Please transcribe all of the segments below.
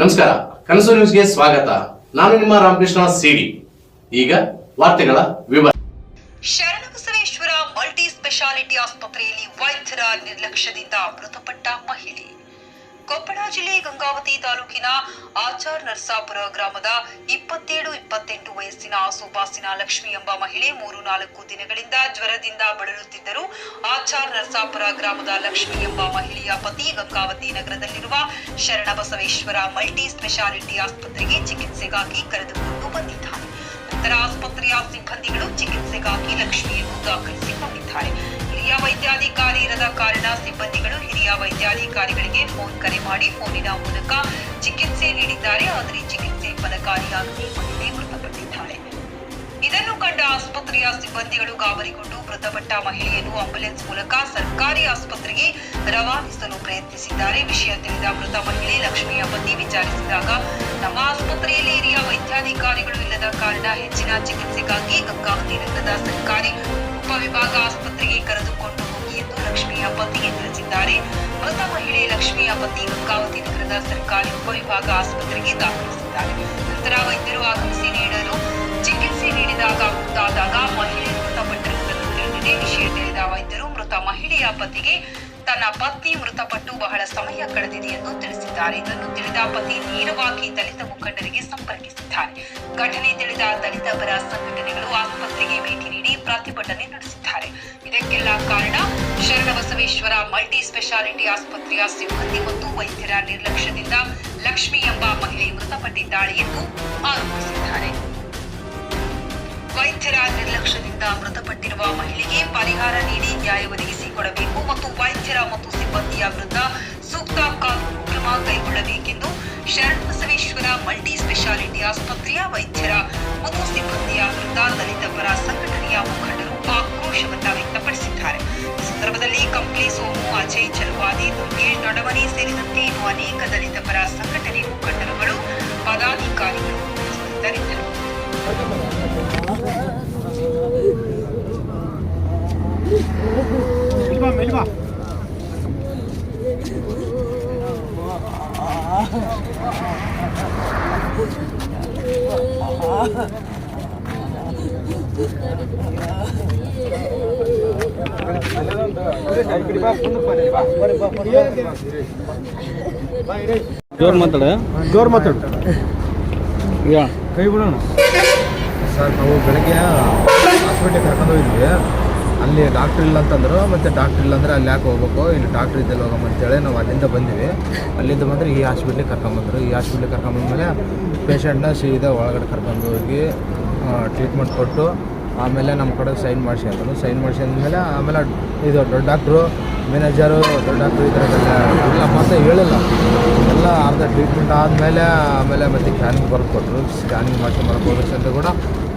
ನಮಸ್ಕಾರ, ಕನಸು ನ್ಯೂಸ್ಗೆ ಸ್ವಾಗತ. ನಾನು ನಿಮ್ಮ ರಾಮಕೃಷ್ಣ ಸಿಡಿ. ಈಗ ವಾರ್ತೆಗಳ ವಿವರ. ಶರಣಬಸವೇಶ್ವರ ಮಲ್ಟಿ ಸ್ಪೆಷಾಲಿಟಿ ಆಸ್ಪತ್ರೆಯಲ್ಲಿ ವೈದ್ಯರ ನಿರ್ಲಕ್ಷ್ಯದಿಂದ ಮೃತಪಟ್ಟ ಮಹಿಳೆ. ಕೊಪ್ಪಳ ಜಿಲ್ಲೆ ಗಂಗಾವತಿ ತಾಲೂಕಿನ ಆಚಾರ್ ನರ್ಸಾಪುರ ಗ್ರಾಮದ ಇಪ್ಪತ್ತೇಳು, ಇಪ್ಪತ್ತೆಂಟು ವಯಸ್ಸಿನ ಆಸುಪಾಸಿನ ಲಕ್ಷ್ಮಿ ಎಂಬ ಮಹಿಳೆ ಮೂರು, ನಾಲ್ಕು ದಿನಗಳಿಂದ ಜ್ವರದಿಂದ ಬಳಲುತ್ತಿದ್ದರು. ಆಚಾರ್ ನರ್ಸಾಪುರ ಗ್ರಾಮದ ಲಕ್ಷ್ಮಿ ಎಂಬ ಮಹಿಳೆಯ ಪತಿ ಗಂಗಾವತಿ ನಗರದಲ್ಲಿರುವ ಶರಣಬಸವೇಶ್ವರ ಮಲ್ಟಿ ಸ್ಪೆಷಾಲಿಟಿ ಆಸ್ಪತ್ರೆಗೆ ಚಿಕಿತ್ಸೆಗಾಗಿ ಕರೆದುಕೊಂಡು ಬಂದಿದ್ದಾರೆ ನಂತರ ಆಸ್ಪತ್ರೆಯ ಸಿಬ್ಬಂದಿಗಳು ಚಿಕಿತ್ಸೆಗಾಗಿ ಲಕ್ಷ್ಮಿಯನ್ನು ದಾಖಲಿಸಿಕೊಂಡಿದ್ದಾರೆ. ಹಿರಿಯ ವೈದ್ಯಾಧಿಕಾರಿ ಇರದ ಕಾರಣ ಸಿಬ್ಬಂದಿಗಳು ಹಿರಿಯ ವೈದ್ಯಾಧಿಕಾರಿಗಳಿಗೆ ಫೋನ್ ಕರೆ ಮಾಡಿ ಫೋನಿನ ಮೂಲಕ ಚಿಕಿತ್ಸೆ ನೀಡಿದ್ದಾರೆ. ಆದರೆ ಚಿಕಿತ್ಸೆ ಫಲಕಾರಿಯಾಗದೆ ಮಹಿಳೆ ಮೃತಪಟ್ಟಿದ್ದಾಳೆ. ಇದನ್ನು ಕಂಡ ಆಸ್ಪತ್ರೆಯ ಸಿಬ್ಬಂದಿಗಳು ಗಾಬರಿಗೊಂಡು ಮೃತಪಟ್ಟ ಮಹಿಳೆಯನ್ನು ಆಂಬ್ಯುಲೆನ್ಸ್ ಮೂಲಕ ಸರ್ಕಾರಿ ಆಸ್ಪತ್ರೆಗೆ ರವಾನಿಸಲು ಪ್ರಯತ್ನಿಸಿದ್ದಾರೆ. ವಿಷಯ ತಿಳಿದ ಮೃತ ಮಹಿಳೆ ಲಕ್ಷ್ಮಿಯ ಪತಿ ವಿಚಾರಿಸಿದಾಗ, ನಮ್ಮ ಆಸ್ಪತ್ರೆಯಲ್ಲಿ ಹಿರಿಯ ವೈದ್ಯಾಧಿಕಾರಿಗಳು ಇಲ್ಲದ ಕಾರಣ ಹೆಚ್ಚಿನ ಚಿಕಿತ್ಸೆಗಾಗಿ ಗಂಗಾವತಿ ನಗರದ ಸರ್ಕಾರಿ ಉಪವಿಭಾಗ ಆಸ್ಪತ್ರೆಗೆ ಕರೆದುಕೊಂಡು ಹೋಗಿ ಎಂದು ಲಕ್ಷ್ಮಿಯ ಪತಿಗೆ ತಿಳಿಸಿದ್ದಾರೆ. ಮೃತ ಮಹಿಳೆ ಲಕ್ಷ್ಮಿಯ ಪತಿ ಗಂಗಾವತಿ ನಗರದ ಸರ್ಕಾರಿ ಉಪವಿಭಾಗ ಆಸ್ಪತ್ರೆಗೆ ದಾಖಲಿಸಿದ್ದಾರೆ. ನಂತರ ವೈದ್ಯರು ಆಗಮಿಸಿ ನೀಡಲು ಚಿಕಿತ್ಸೆ ನೀಡಿದಾಗ ಮುಂದಾದಾಗ ಮಹಿಳೆ ಮೃತಪಟ್ಟಿರುವುದನ್ನು ತಿಳಿದಿದೆ. ವಿಷಯ ತಿಳಿದ ವೈದ್ಯರು ಮೃತ ಮಹಿಳೆಯ ಪತಿಗೆ ತನ್ನ ಪತ್ನಿ ಮೃತಪಟ್ಟು ಬಹಳ ಸಮಯ ಕಳೆದಿದೆ ಎಂದು ತಿಳಿಸಿದ್ದಾರೆ. ಇದನ್ನು ತಿಳಿದ ಪತಿ ನೇರವಾಗಿ ದಲಿತ ಮುಖಂಡರಿಗೆ ಸಂಪರ್ಕಿಸಿದ್ದಾರೆ. ಘಟನೆ ತಿಳಿದ ದಲಿತ ಪರ ಸಂಘಟನೆಗಳು ಮಲ್ಟಿ ಸ್ಪೆಷಾಲಿಟಿ ಆಸ್ಪತ್ರೆಯ ಸಿಬ್ಬಂದಿ ಮತ್ತು ವೈದ್ಯರ ನಿರ್ಲಕ್ಷ್ಯದಿಂದ ಲಕ್ಷ್ಮಿ ಎಂಬ ಮಹಿಳೆ ಮೃತಪಟ್ಟಿದ್ದಾಳೆ ಎಂದು ಆರೋಪಿಸಿದ್ದಾರೆ. ವೈದ್ಯರ ನಿರ್ಲಕ್ಷ್ಯದಿಂದ ಮೃತಪಟ್ಟಿರುವ ಮಹಿಳೆಗೆ ಪರಿಹಾರ ನೀಡಿ ನ್ಯಾಯ ಒದಗಿಸಿಕೊಡಬೇಕು ಮತ್ತು ವೈದ್ಯರ ಮತ್ತು ಸಿಬ್ಬಂದಿಯ ವಿರುದ್ಧ ಸೂಕ್ತ ಕಾನೂನು ಕ್ರಮ ಕೈಗೊಳ್ಳಬೇಕೆಂದು ಶರಣಬಸವೇಶ್ವರ ಮಲ್ಟಿ ಸ್ಪೆಷಾಲಿಟಿ ಆಸ್ಪತ್ರೆಯ ವೈದ್ಯರ ಮತ್ತು ಸಿಬ್ಬಂದಿಯ ವಿರುದ್ಧ ದಲಿತ ಪರ ಸಂಘಟನೆಯ ಮುಖಂಡರು ಆಕ್ರೋಶವನ್ನ ವ್ಯಕ್ತಪಡಿಸಿದ್ದಾರೆ. ಈ ಸಂದರ್ಭದಲ್ಲಿ ಕಂಪ್ಲಿ ಸೋಮು ಅಜಯ್ ಚಲವಾದಿ ದುರ್ಗೇಶ್ ನಡವನಿ ಸೇರಿದಂತೆ ಇನ್ನು ಅನೇಕ ದಲಿತ ಪರ ಸಂಘಟನೆ ಮುಖಂಡರುಗಳು ಪದಾಧಿಕಾರಿಗಳು ಉಪಸ್ಥಿತರಿದ್ದರು. ಜೋರ್ ಮಾತಾಡ. ಜೋರ್ ಮಾತಾಡು. ಯಾ ಕೈ ಬಿಡೋಣ. ಸರ್ ನಾವು ಬೆಳಗ್ಗೆ ಹಾಸ್ಪಿಟ್ಲಿಗೆ ಕರ್ಕೊಂಡು ಹೋಗಿದ್ವಿ. ಅಲ್ಲಿ ಡಾಕ್ಟ್ರ್ ಇಲ್ಲ ಅಂತಂದ್ರು ಮತ್ತೆ ಡಾಕ್ಟ್ರ್ ಇಲ್ಲ ಅಂದ್ರೆ ಅಲ್ಲಿ ಯಾಕೆ ಹೋಗ್ಬೇಕು? ಇಲ್ಲಿ ಡಾಕ್ಟ್ರ್ ಇದ್ದಲ್ಲಿ ಹೋಗಮ್ಮ ಅಂತೇಳಿ ನಾವು ಅಲ್ಲಿಂದ ಬಂದಿವಿ. ಅಲ್ಲಿಂದ ಬಂದರೆ. ಈ ಹಾಸ್ಪಿಟ್ಲಿಗೆ ಕರ್ಕೊಂಬಂದ್ರು ಈ ಹಾಸ್ಪಿಟ್ಲಿಗೆ ಕರ್ಕೊಂಬಂದ್ಮೇಲೆ ಪೇಷಂಟ್ನ ಸೀದಾ ಒಳಗಡೆ ಕರ್ಕೊಂಡು ಹೋಗಿ ಟ್ರೀಟ್ಮೆಂಟ್ ಕೊಟ್ಟು ಆಮೇಲೆ ನಮ್ಮ ಕಡೆ ಸೈನ್ ಮಾಡಿಸಿ ಅಂತಂದ್ರು ಸೈನ್ ಮಾಡಿಸಿ ಅಂದಮೇಲೆ ಆಮೇಲೆ ಇದು ದೊಡ್ಡ ಡಾಕ್ಟ್ರು ಮ್ಯಾನೇಜರು ದೊಡ್ಡ ಡಾಕ್ಟ್ರು ಈ ಥರ ಎಲ್ಲ ಮಾತ್ರ ಹೇಳಿಲ್ಲ. ಎಲ್ಲ ಅರ್ಧ ಟ್ರೀಟ್ಮೆಂಟ್ ಆದಮೇಲೆ ಆಮೇಲೆ ಮತ್ತೆ ಸ್ಕ್ಯಾನಿಂಗ್ ಬರ್ದು ಕೊಟ್ಟರು ಸ್ಕ್ಯಾನಿಂಗ್ ಮಾಡಿಸಿ ಮಾಡ್ಕೋಬೇಕು ಅಂತ ಕೂಡ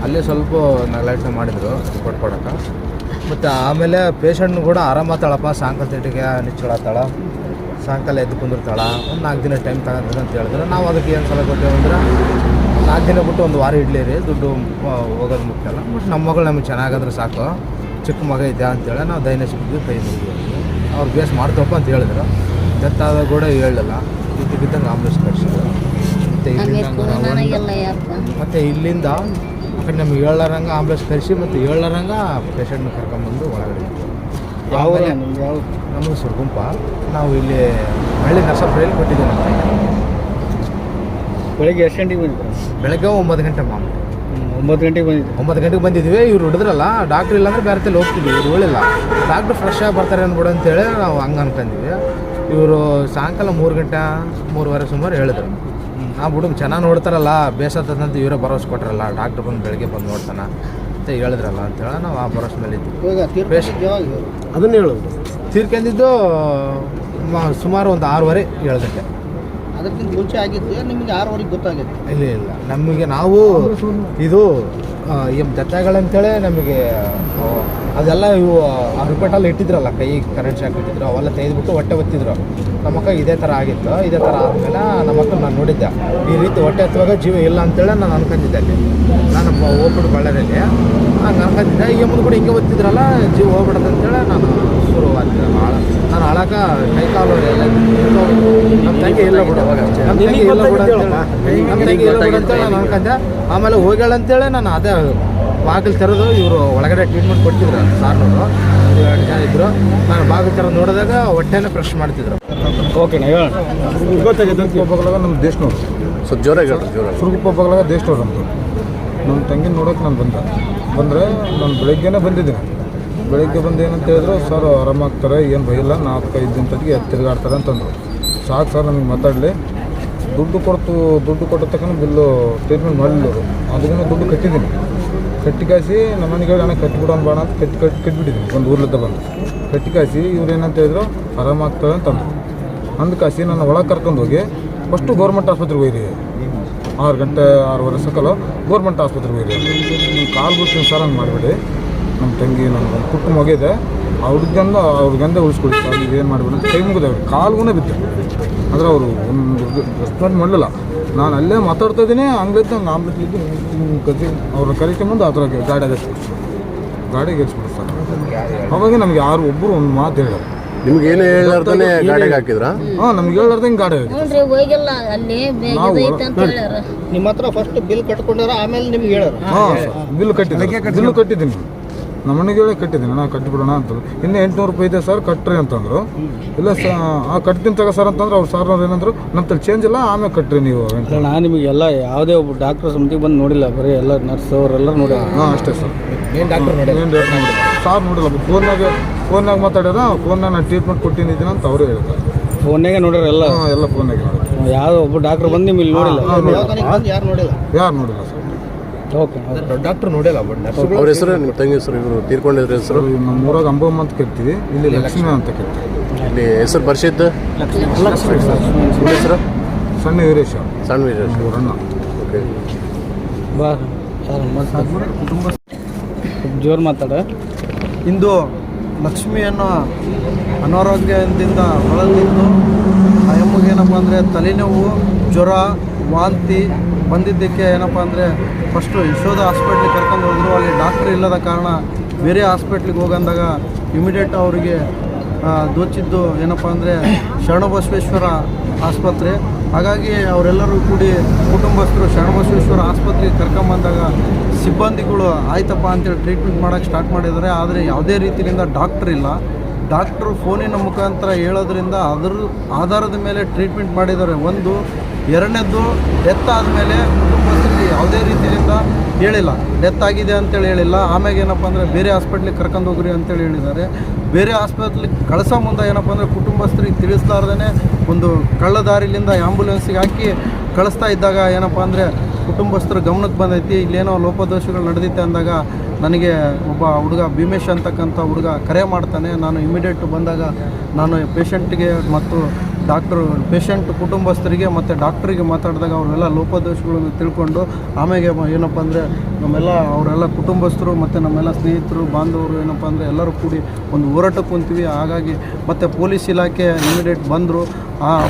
ಅಲ್ಲೇ ಸ್ವಲ್ಪ ನೆಗ್ಲೆಕ್ಟ್ ಮಾಡಿದರು ರಿಪೋರ್ಟ್ ಮತ್ತು ಆಮೇಲೆ ಪೇಷಂಟ್ನು ಕೂಡ ಆರಾಮತ್ತಾಳಪ್ಪ ಸಾಯಂಕಾಲ ತಿಟ್ಟಿಗೆ ನಿಚ್ಚಳತ್ತಾಳ ಸಾಯಂಕಾಲ ಎದ್ದು ಕುಂದಿರ್ತಾಳ. ಒಂದು ನಾಲ್ಕು ದಿನ ಟೈಮ್ ತಗೊಂತಾರೆ ಅಂತ ಹೇಳಿದ್ರು. ನಾವು ಅದಕ್ಕೆ ಏನು ಸಲ ಕೊಟ್ಟೇವೆ ಅಂದ್ರೆ ನಾಲ್ಕು ದಿನ ಬಿಟ್ಟು ಒಂದು ವಾರ ಇಡ್ಲಿ ರೀ ದುಡ್ಡು ಹೋಗೋದು ಮುಖ್ಯ ಅಲ್ಲ. ಬಟ್ ನಮ್ಮ ಮಗಳು ನಮಗೆ ಚೆನ್ನಾಗಾದ್ರೆ ಸಾಕು. ಚಿಕ್ಕ ಮಗ ಇದೆ ಅಂತೇಳಿ ನಾವು ದೈನ ಸಿಕ್ಕಿದ್ವಿ ಕೈ ಮುಗಿದ್ವಿ ಅವ್ರು ಬೇಸ್ ಮಾಡ್ತಪ್ಪ ಅಂತ ಹೇಳಿದ್ರು. ಡೆತ್ ಆದಾಗ ಕೂಡ ಹೇಳಲಿಲ್ಲ. ಇದ್ದಕ್ಕಿದ್ದಂಗೆ ಆಂಬುಲೆನ್ಸ್ ಕಳಿಸಿದ್ರು. ಮತ್ತು ಇಲ್ಲಿಂದ ಮತ್ತು ಇಲ್ಲಿಂದ ಆ ಕಡೆ ನಮ್ಗೆ ಏಳರಂಗ ಆಂಬುಲೆನ್ಸ್ ಕರೆಸಿ ಮತ್ತು ಏಳರಂಗ ಪೇಷಂಟ್ನ ಕರ್ಕೊಂಬಂದು ಒಳಗಡೆ ಯಾವ ನಮ್ಮದು ಸುರ್ಗುಂಪ. ನಾವು ಇಲ್ಲಿ ಹಳ್ಳಿ ನರ್ಸಾಪುರಲ್ಲಿ ಕೊಟ್ಟಿದ್ದೀವಿ ನಮ್ಮ ಬೆಳಿಗ್ಗೆ ಎಷ್ಟು ಗಂಟೆಗೆ ಬಂದಿದ್ರು? ಬೆಳಗ್ಗೆ ಒಂಬತ್ತು ಗಂಟೆ ಮಾಮೂಲಿ ಒಂಬತ್ತು ಗಂಟೆಗೆ ಬಂದಿದ್ರು. ಒಂಬತ್ತು ಗಂಟೆಗೆ ಬಂದಿದ್ವಿ ಇವ್ರು ಹಿಡಿದ್ರಲ್ಲ ಡಾಕ್ಟ್ರ್ ಇಲ್ಲಾಂದ್ರೆ ಬೇರೆ ತಲೆ ಹೋಗ್ತಿದ್ವಿ ಇವ್ರು ಹೇಳಿಲ್ಲ. ಡಾಕ್ಟ್ರ್ ಫ್ರೆಶ್ ಆಗಿ ಬರ್ತಾರೆ ಅಂದ್ಬಿಡು ಅಂತೇಳಿ ನಾವು ಹಂಗೆ ಅನ್ಕೊಂಡಿದ್ವಿ ಇವರು ಸಾಯಂಕಾಲ ಮೂರು ಗಂಟೆ ಮೂರುವರೆ ಸುಮಾರು ಹೇಳಿದ್ರು. ಆ ಹುಡುಗ ಚೆನ್ನಾಗಿ ನೋಡ್ತಾರಲ್ಲ ಬೇಸತ್ತದಂತ ಇವರೇ ಭರವಸೆ ಕೊಟ್ರಲ್ಲ ಡಾಕ್ಟ್ರ್ ಬಂದು ಬೆಳಗ್ಗೆ ಬಂದು ನೋಡ್ತಾನೆ ಅಂತ ಹೇಳಿದ್ರಲ್ಲ ಅಂತೇಳಿ ನಾವು ಆ ಭರವಸೆ ಮೇಲೆ ಇದ್ವಿ. ಅದನ್ನು ಹೇಳೋದು. ತೀರ್ಕೊಂಡಿದ್ದು ಮ- ಸುಮಾರು ಒಂದು ಆರೂವರೆ ಏಳು ಗಂಟೆ. ಅದಕ್ಕಿಂತ ಮುಂಚೆ ಆಗಿತ್ತು ನಿಮಗೆ ಆರೂವರೆಗೆ ಗೊತ್ತಾಗಿತ್ತು ಇಲ್ಲ ಇಲ್ಲ. ನಮಗೆ ನಾವು ಇದು ಎಂ ದತ್ತಗಳಂತೇಳಿ ನಮಗೆ ಅದೆಲ್ಲ ಇವು, ಆ ಇಟ್ಟಿದ್ರಲ್ಲ, ಕೈ ಕರೆಂಟ್ ಶಾಕ್ ಇಟ್ಟಿದ್ರು, ಅವೆಲ್ಲ ತೆಗೆದುಬಿಟ್ಟು ಹೊಟ್ಟೆ ಒತ್ತಿದ್ರು. ನಮ್ಮಕ್ಕ ಇದೇ ಥರ ಆಗಿತ್ತು. ಇದೇ ಥರ ಆದಮೇಲೆ ನಮ್ಮ ಅಕ್ಕ ನಾನು ನೋಡಿದ್ದೆ. ಈ ರೀತಿ ಹೊಟ್ಟೆ ಹತ್ತುವಾಗ ಜೀವ ಇಲ್ಲ ಅಂತೇಳಿ ನಾನು ಅನ್ಕೊಂಡಿದ್ದೆ ಅಲ್ಲಿ. ನಾನು ಹೋಗ್ಬಿಟ್ಟು ಬಳ್ಳಾರಿಯಲ್ಲಿ. ನಾನು ಅನ್ಕೊಂಡಿದ್ದೆ. ಈಗ ಮುಂದೆ ಕೂಡ ಹಿಂಗೆ ಒತ್ತಿದ್ರಲ್ಲ, ಜೀವ ಹೋಗ್ಬಿಡೋದು ಅಂತೇಳಿ ನಾನು ಶುರು ಆಯ್ತು ಹಾಳ ನಾನು ಹಾಳಾಕ ಕೈ ಕಾಲು ಎಲ್ಲ ನಮ್ಮ ತಂಗಿ ಎಲ್ಲ ಬಿಡು. ನಮ್ಮ ತಂಗಿ ಇಲ್ಲ ಬಿಡು ಅಂತೇಳಿ ನಮ್ಮ ತಂಗಿ ಇಲ್ಲ ಬಿಡು ಅಂತೇಳಿ ನಾನು ಅನ್ಕೊಂಡೆ. ಆಮೇಲೆ ಹೋಗ್ಯಾಳ ಅಂತೇಳಿ ನಾನು ಅದೇ ಬಾಗಿಲು ತೆರೆದು ಇವರು ಒಳಗಡೆ ಟ್ರೀಟ್ಮೆಂಟ್ ಕೊಡ್ತಿದ್ರು ಸಾರ್ನವರು ಎರಡು ಜನ ಇದ್ರು. ನಾನು ಬಾಗಿಲು ತೆರೆದು ನೋಡಿದಾಗ ಹೊಟ್ಟೆನೇ ಫ್ರೆಶ್ ಮಾಡ್ತಿದ್ರು. ಓಕೆ ಬಗ್ಲಾಗ ನಮ್ಮ ದೇಶನವ್ರು ಸ್ವಲ್ಪ ಜೋರಾಗಿ ಜೋರಾಗಿ ಸುರುಗುಪ್ಪ ಬಗ್ಲಾಗ ದೇಶನವ್ರು ನಮ್ಮದು ನಮ್ಮ ತಂಗಿನ ನೋಡೋಕೆ ನಾನು ಬಂದೆ. ಬಂದರೆ ನಾನು ಬೆಳಗ್ಗೆನೇ ಬಂದಿದ್ದೀನಿ. ಬೆಳಗ್ಗೆ ಬಂದು ಏನಂತ ಹೇಳಿದ್ರು, ಸರ್, ಆರಾಮಾಗ್ತಾರೆ, ಏನು ಬೈಲ್ಲ ನಾಲ್ಕು ಐದು ದಿನದೊತ್ತಿಗೆ ಎದ್ದು ತಿರುಗಾಡ್ತಾರೆ ಅಂತಂದರು. ಸಾಕು ಸರ್ ನಮಗೆ ಮಾತಾಡಲಿ. ದುಡ್ಡು ಕೊಡ್ತು, ದುಡ್ಡು ಕೊಟ್ಟ ತಕ್ಷಣ ಬಿಲ್ಲು ಟ್ರೀಟ್ಮೆಂಟ್ ಮಾಡಲಿಲ್ಲ ಅದಕ್ಕೂ ದುಡ್ಡು ಕಟ್ಟಿದ್ದೀನಿ. ಕಟ್ಟಿ ಕಾಯಿಸಿ ನಮ್ಮ ಮನೆಗೆ ಹೇಳಿ ಕಟ್ಬಿಡೋಣ ಬೇಡ ಅಂತ ಕಟ್ಟಿ ಕಟ್ಟಿ ಕಟ್ಟಿಬಿಟ್ಟಿದ್ದೀನಿ ಒಂದು ಊರ್ಲಿದ್ದ ಬಂದು. ಕಟ್ಟಿ ಕಾಯಿಸಿ ಇವ್ರು ಏನಂತ ಹೇಳಿದ್ರು, ಆರಾಮಾಗ್ತಾರೆ ಅಂತಂದರು. ಅಂದು ಕಾಸಿ ನನ್ನ ಒಳಗೆ ಕರ್ಕೊಂಡು ಹೋಗಿ ಫಸ್ಟು ಗೌರ್ಮೆಂಟ್ ಆಸ್ಪತ್ರೆಗೆ ಹೋಗಿರಿ ಆರು ಗಂಟೆ, ಆರೂವರೆ ಸಕಲು ಗೌರ್ಮೆಂಟ್ ಆಸ್ಪತ್ರೆಗೆ ಹೋಗಿರಿ ನೀವು ಕಾಲು ಬಿಡ್ತೀನಿ ಸರ್ ಹಂಗೆ ಮಾಡಬೇಡಿ. ನಮ್ಮ ತಂಗಿ ನಮ್ಮ ಒಂದು ಕುಟುಂಬ ಹೋಗಿದೆ ಅವ್ರಿಗೆಂದ ಅವ್ರಿಗಂದ ಉಳಿಸ್ಕೊಡಿ ಸರ್ ನೀವು ಏನು ಮಾಡಬೇಕು ಅಂತ ಕೈ ಮುಗಿದೆ ಅವ್ರಿಗೆ ಕಾಲ್ಗೂ ಬಿತ್ತು ಅಂದರೆ ಅವರು ಒಂದು ರೆಸ್ಪಾಂಡ್ ಮಾಡಲಿಲ್ಲ. ನಾನು ಅಲ್ಲೇ ಮಾತಾಡ್ತಾ ಇದ್ದೀನಿ ಹಂಗ್ಲಿದ್ದ ಹಂಗೆ ಆಂಬ್ಲೆಟ್ಲಿದ್ದು ಅವ್ರನ್ನ ಅವ್ರ ಆ ಥರ ಗಾಡಿ ಅದೇ ಗಾಡಿಗೆ ಗೆಲ್ಸ್ಬಿಡ್ತಾರೆ ಸರ್. ಅವಾಗ ನಮ್ಗೆ ಯಾರು ಒಬ್ಬರು ಒಂದು ಮಾತು ಹೇಳೋದು ನಿಮ್ಗೆ ಏನು ಹೇಳಾರ್ದೇ ಗಾಡಿಗೆ ಹಾಕಿದ್ರಾ? ಹಾಂ ನಮ್ಗೆ ಹೇಳ್ದಂಗೆ ಗಾಡಿ ಆಗಿದೆ ಹೋಗಿಲ್ಲ ಅಲ್ಲಿ ಬೇಗ ಅಂತ ನಿಮ್ಮ ಹತ್ರ ಫಸ್ಟ್ ಬಿಲ್ ಕಟ್ಕೊಂಡಾರ ಆಮೇಲೆ ನಿಮ್ಗೆ ಹೇಳೋರು ಹಾಂ ಬಿಲ್ ಕಟ್ಟಿದ್ದೀನಿ ಬಿಲ್ ಕಟ್ಟಿದ್ದೀನಿ ನಮ್ಮ ಮನೆಗೆ ಕಟ್ಟಿದ್ದೀನಿ. ನಾನು ಕಟ್ಟಿಬಿಡೋಣ ಅಂತ ಇನ್ನೂ ಎಂಟುನೂರು ರೂಪಾಯಿ ಇದೆ ಸರ್ ಕಟ್ಟ್ರಿ ಅಂತಂದ್ರು. ಇಲ್ಲ ಸ ಆ ಕಟ್ತೀನಿ ತಗೋ ಸರ್ ಅಂತಂದ್ರೆ ಅವ್ರು ಸಾರ್ನವ್ರು ಏನಂದ್ರು ನಮ್ಮ ತಲೆ ಚೇಂಜ್ ಇಲ್ಲ ಆಮೇಲೆ ಕಟ್ಟ್ರಿ ನೀವು ನಾನು ನಿಮಗೆ ಎಲ್ಲ ಯಾವುದೇ ಒಬ್ಬ ಡಾಕ್ಟರ್ ಸಮಿತಿಗೆ ಬಂದು ನೋಡಿಲ್ಲ ಬರೀ ಎಲ್ಲ ನರ್ಸ್ ಅವರೆಲ್ಲ ನೋಡಿ ಹಾಂ ಅಷ್ಟೇ ಸರ್. ಏನು ಡಾಕ್ಟರ್ ನೋಡಿ ಏನು ಡಾಕ್ಟರ್ ನೋಡಿ ಸಾರ್ ನೋಡಿಲ್ಲ ಫೋನ್ನಾಗೆ ಫೋನ್ನಾಗ ಮಾತಾಡ್ಯಾರ ಫೋನ್ನಾಗ ನಾನು ಟ್ರೀಟ್ಮೆಂಟ್ ಕೊಟ್ಟಿದ್ದೀನಿ ಅಂತ ಅವರು ಹೇಳ್ತಾರೆ. ಫೋನ್ನಾಗೆ ನೋಡ್ಯಾರ ಎಲ್ಲ? ಹಾಂ ಎಲ್ಲ ಫೋನಾಗೆ ಯಾವ ಒಬ್ಬ ಡಾಕ್ಟರ್ ಬಂದು ನಿಮಗೆ ನೋಡಿಲ್ಲ. ಯಾರು ನೋಡಿಲ್ಲ? ಯಾರು ನೋಡಿಲ್ಲ ಸರ್? ಓಕೆ ಡಾಕ್ಟರ್ ನೋಡಿಲ್ಲ ಅವ್ರ ಹೆಸರು ನಿಮ್ಮ ತಂಗಿ ಹೆಸರು ಇವರು ತೀರ್ಕೊಂಡಿದ್ರ ಹೆಸರು? ನಮ್ಮ ಊರಾಗ ಅಂಬಮ್ಮ ಅಂತ ಕೇಳ್ತೀವಿ ಇಲ್ಲಿ ಲಕ್ಷ್ಮಿ ಅಂತ ಕೇಳ್ತೀವಿ ಇಲ್ಲಿ ಹೆಸರು ಬರ್ಸಿದ್ದು ಹೆಸರು? ಸಣ್ಣ ವೀರೇಶ. ಸಣ್ಣ ವೀರೇಶ್. ಊರಣ್ಣ. ಓಕೆ. ಬಾ ಕುಟುಂಬ ಜೋರು ಮಾತಾಡ. ಇಂದು ಲಕ್ಷ್ಮಿಯನ್ನು ಅನಾರೋಗ್ಯದಿಂದ ಬಳಲಿದ್ದು ಆ ಎಮ್ಮಗೆ ಏನಪ್ಪ ಅಂದರೆ ತಲೆನೋವು ಜ್ವರ ವಾಂತಿ ಬಂದಿದ್ದಕ್ಕೆ ಏನಪ್ಪ ಅಂದರೆ ಫಸ್ಟು ಯಶೋಧ ಹಾಸ್ಪಿಟ್ಲಿಗೆ ಕರ್ಕೊಂಡು ಹೋದ್ರು ಅಲ್ಲಿ ಡಾಕ್ಟ್ರ್ ಇಲ್ಲದ ಕಾರಣ ಬೇರೆ ಹಾಸ್ಪಿಟ್ಲಿಗೆ ಹೋಗಂದಾಗ ಇಮಿಡಿಯೇಟ್ ಅವರಿಗೆ ದೋಚಿದ್ದು ಏನಪ್ಪ ಅಂದರೆ ಶರಣಬಸವೇಶ್ವರ ಆಸ್ಪತ್ರೆ. ಹಾಗಾಗಿ ಅವರೆಲ್ಲರೂ ಕೂಡಿ ಕುಟುಂಬಸ್ಥರು ಶರಣಬಸವೇಶ್ವರ ಆಸ್ಪತ್ರೆಗೆ ಕರ್ಕೊಂಬಂದಾಗ ಸಿಬ್ಬಂದಿಗಳು ಆಯ್ತಪ್ಪ ಅಂತೇಳಿ ಟ್ರೀಟ್ಮೆಂಟ್ ಮಾಡೋಕ್ಕೆ ಸ್ಟಾರ್ಟ್ ಮಾಡಿದ್ದಾರೆ. ಆದರೆ ಯಾವುದೇ ರೀತಿಯಿಂದ ಡಾಕ್ಟ್ರ್ ಇಲ್ಲ. ಡಾಕ್ಟ್ರು ಫೋನಿನ ಮುಖಾಂತರ ಹೇಳೋದ್ರಿಂದ ಅದರ ಆಧಾರದ ಮೇಲೆ ಟ್ರೀಟ್ಮೆಂಟ್ ಮಾಡಿದ್ದಾರೆ. ಒಂದು ಎರಡನೇದ್ದು ಡೆತ್ ಆದಮೇಲೆ ಕುಟುಂಬಸ್ಥರಿಗೆ ಯಾವುದೇ ರೀತಿಯಿಂದ ಹೇಳಿಲ್ಲ. ಡೆತ್ ಆಗಿದೆ ಅಂತೇಳಿ ಹೇಳಿಲ್ಲ. ಆಮ್ಯಾಗ ಏನಪ್ಪ ಅಂದರೆ ಬೇರೆ ಹಾಸ್ಪಿಟ್ಲಿಗೆ ಕರ್ಕೊಂಡು ಹೋಗ್ರಿ ಅಂತೇಳಿ ಹೇಳಿದ್ದಾರೆ. ಬೇರೆ ಆಸ್ಪತ್ರೆಗೆ ಕಳಿಸೋ ಮುಂದೆ ಏನಪ್ಪ ಅಂದರೆ ಕುಟುಂಬಸ್ಥರಿಗೆ ತಿಳಿಸ್ಲಾರ್ದೇ ಒಂದು ಕಳ್ಳ ದಾರಿಲಿಂದ ಆ್ಯಂಬುಲೆನ್ಸಿಗೆ ಹಾಕಿ ಕಳಿಸ್ತಾ ಇದ್ದಾಗ ಏನಪ್ಪ ಅಂದರೆ ಕುಟುಂಬಸ್ಥರು ಗಮನಕ್ಕೆ ಬಂದೈತಿ. ಇಲ್ಲೇನೋ ಲೋಪದೋಷಗಳು ನಡೆದಿತ್ತೆ ಅಂದಾಗ ನನಗೆ ಒಬ್ಬ ಹುಡುಗ ಭೀಮೇಶ್ ಅಂತಕ್ಕಂಥ ಹುಡುಗ ಕರೆ ಮಾಡ್ತಾನೆ. ನಾನು ಇಮಿಡಿಯೇಟ್ ಬಂದಾಗ ನಾನು ಪೇಷಂಟ್ಗೆ ಮತ್ತು ಡಾಕ್ಟ್ರು, ಪೇಷಂಟ್, ಕುಟುಂಬಸ್ಥರಿಗೆ ಮತ್ತು ಡಾಕ್ಟ್ರಿಗೆ ಮಾತಾಡಿದಾಗ ಅವರೆಲ್ಲ ಲೋಪದೋಷಗಳನ್ನು ತಿಳ್ಕೊಂಡು ಆಮೇಲೆ ಏನಪ್ಪ ಅಂದರೆ ನಮ್ಮೆಲ್ಲ ಅವರೆಲ್ಲ ಕುಟುಂಬಸ್ಥರು ಮತ್ತು ನಮ್ಮೆಲ್ಲ ಸ್ನೇಹಿತರು, ಬಾಂಧವರು ಏನಪ್ಪ ಅಂದರೆ ಎಲ್ಲರೂ ಕೂಡಿ ಒಂದು ಹೋರಾಟಕ್ಕೆ ಕುಂತೀವಿ. ಹಾಗಾಗಿ ಮತ್ತು ಪೊಲೀಸ್ ಇಲಾಖೆ ಇಮಿಡಿಯೇಟ್ ಬಂದರು.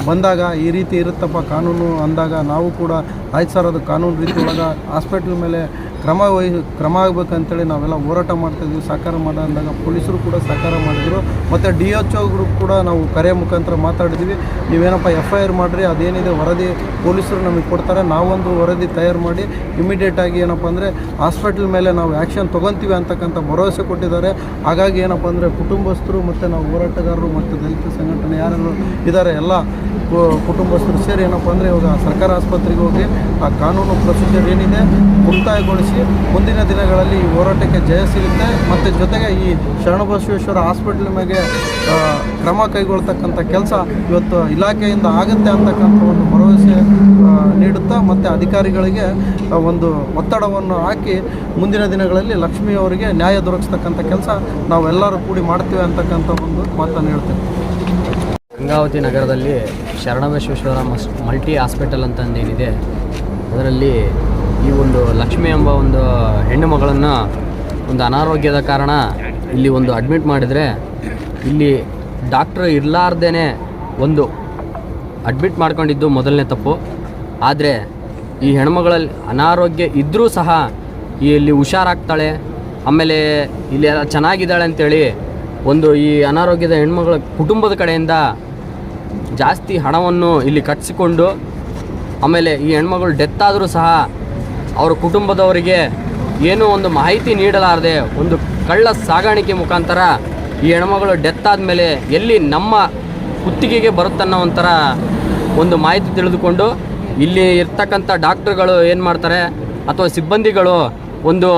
ಬಂದಾಗ ಈ ರೀತಿ ಇರುತ್ತಪ್ಪ ಕಾನೂನು ಅಂದಾಗ ನಾವು ಕೂಡ ಆಯ್ತು ಸರ್ ಅದು ಕಾನೂನು ರೀತಿ ಒಳಗೆ ಹಾಸ್ಪಿಟ್ಲ್ ಮೇಲೆ ಕ್ರಮ ವಹಿ, ಕ್ರಮ ಆಗಬೇಕಂತೇಳಿ ನಾವೆಲ್ಲ ಹೋರಾಟ ಮಾಡ್ತಾಯಿದ್ವಿ ಸಹಕಾರ ಮಾಡ ಅಂದಾಗ ಪೊಲೀಸರು ಕೂಡ ಸಹಕಾರ ಮಾಡಿದರು. ಮತ್ತು ಡಿ ಎಚ್ ಒಗಳು ಕೂಡ ನಾವು ಕರೆ ಮುಖಾಂತರ ಮಾತಾಡಿದ್ವಿ. ನೀವೇನಪ್ಪ ಎಫ್ ಐ ಆರ್ ಮಾಡಿರಿ, ಅದೇನಿದೆ ವರದಿ ಪೊಲೀಸರು ನಮಗೆ ಕೊಡ್ತಾರೆ. ನಾವೊಂದು ವರದಿ ತಯಾರು ಮಾಡಿ ಇಮಿಡಿಯೇಟಾಗಿ ಏನಪ್ಪ ಅಂದರೆ ಹಾಸ್ಪಿಟ್ಲ್ ಮೇಲೆ ನಾವು ಆ್ಯಕ್ಷನ್ ತೊಗೊತೀವಿ ಅಂತಕ್ಕಂಥ ಭರವಸೆ ಕೊಟ್ಟಿದ್ದಾರೆ. ಹಾಗಾಗಿ ಏನಪ್ಪ ಅಂದರೆ ಕುಟುಂಬಸ್ಥರು ಮತ್ತು ನಾವು ಹೋರಾಟಗಾರರು ಮತ್ತು ದಲಿತ ಸಂಘಟನೆ ಯಾರು ಇದ್ದಾರೆ ಎಲ್ಲ ಕುಟುಂಬಸ್ಥರು ಸೇರಿ ಏನಪ್ಪ ಅಂದರೆ ಇವಾಗ ಸರ್ಕಾರ ಆಸ್ಪತ್ರೆಗೆ ಹೋಗಿ ಆ ಕಾನೂನು ಪ್ರೊಸೀಜರ್ ಏನಿದೆ ಮುಕ್ತಾಯಗೊಳಿಸಿ ಮುಂದಿನ ದಿನಗಳಲ್ಲಿ ಈ ಹೋರಾಟಕ್ಕೆ ಜಯ ಸಿಗುತ್ತೆ. ಮತ್ತು ಜೊತೆಗೆ ಈ ಶರಣಬಸವೇಶ್ವರ ಹಾಸ್ಪಿಟ್ಲ್ ಮೇಲೆ ಕ್ರಮ ಕೈಗೊಳ್ತಕ್ಕಂಥ ಕೆಲಸ ಇವತ್ತು ಇಲಾಖೆಯಿಂದ ಆಗುತ್ತೆ ಅಂತಕ್ಕಂಥ ಒಂದು ಭರವಸೆ ನೀಡುತ್ತಾ ಮತ್ತು ಅಧಿಕಾರಿಗಳಿಗೆ ಒಂದು ಒತ್ತಡವನ್ನು ಹಾಕಿ ಮುಂದಿನ ದಿನಗಳಲ್ಲಿ ಲಕ್ಷ್ಮಿ ಅವರಿಗೆ ನ್ಯಾಯ ದೊರಕಿಸ್ತಕ್ಕಂಥ ಕೆಲಸ ನಾವೆಲ್ಲರೂ ಕೂಡಿ ಮಾಡ್ತೀವಿ ಅಂತಕ್ಕಂಥ ಒಂದು ಮಾತನ್ನು ಹೇಳ್ತೇವೆ ಗಂಗಾವತಿ ನಗರದಲ್ಲಿ ಶರಣಬಸವೇಶ್ವರ ಮಸ್, ಮಲ್ಟಿ ಹಾಸ್ಪಿಟಲ್ ಅಂತಂದೇನಿದೆ, ಅದರಲ್ಲಿ ಈ ಒಂದು ಲಕ್ಷ್ಮಿ ಎಂಬ ಒಂದು ಹೆಣ್ಣು ಮಗಳನ್ನು ಒಂದು ಅನಾರೋಗ್ಯದ ಕಾರಣ ಇಲ್ಲಿ ಒಂದು ಅಡ್ಮಿಟ್ ಮಾಡಿದರೆ ಇಲ್ಲಿ ಡಾಕ್ಟ್ರ್ ಇರಲಾರ್ದೇ ಒಂದು ಅಡ್ಮಿಟ್ ಮಾಡ್ಕೊಂಡಿದ್ದು ಮೊದಲನೇ ತಪ್ಪು. ಆದರೆ ಈ ಹೆಣ್ಮಗಳಲ್ಲಿ ಅನಾರೋಗ್ಯ ಇದ್ದರೂ ಸಹ ಇಲ್ಲಿ ಹುಷಾರಾಗ್ತಾಳೆ. ಆಮೇಲೆ ಇಲ್ಲಿ ಎಲ್ಲ ಚೆನ್ನಾಗಿದ್ದಾಳೆ ಅಂತೇಳಿ ಒಂದು ಈ ಅನಾರೋಗ್ಯದ ಹೆಣ್ಮಗಳ ಕುಟುಂಬದ ಕಡೆಯಿಂದ ಜಾಸ್ತಿ ಹಣವನ್ನು ಇಲ್ಲಿ ಕಟ್ಟಿಸಿಕೊಂಡು ಆಮೇಲೆ ಈ ಹೆಣ್ಮಗಳು ಡೆತ್ ಆದರೂ ಸಹ ಅವರ ಕುಟುಂಬದವರಿಗೆ ಏನೂ ಒಂದು ಮಾಹಿತಿ ನೀಡಲಾರದೆ ಒಂದು ಕಳ್ಳ ಸಾಗಾಣಿಕೆ ಮುಖಾಂತರ ಈ ಹೆಣ್ಮಗಳು ಡೆತ್ ಆದಮೇಲೆ ಎಲ್ಲಿ ನಮ್ಮ ಕುತ್ತಿಗೆಗೆ ಬರುತ್ತನ್ನೋ ಒಂಥರ ಒಂದು ಮಾಹಿತಿ ತಿಳಿದುಕೊಂಡು ಇಲ್ಲಿ ಇರ್ತಕ್ಕಂಥ ಡಾಕ್ಟ್ರುಗಳು ಏನು ಮಾಡ್ತಾರೆ ಅಥವಾ ಸಿಬ್ಬಂದಿಗಳು ಒಂದು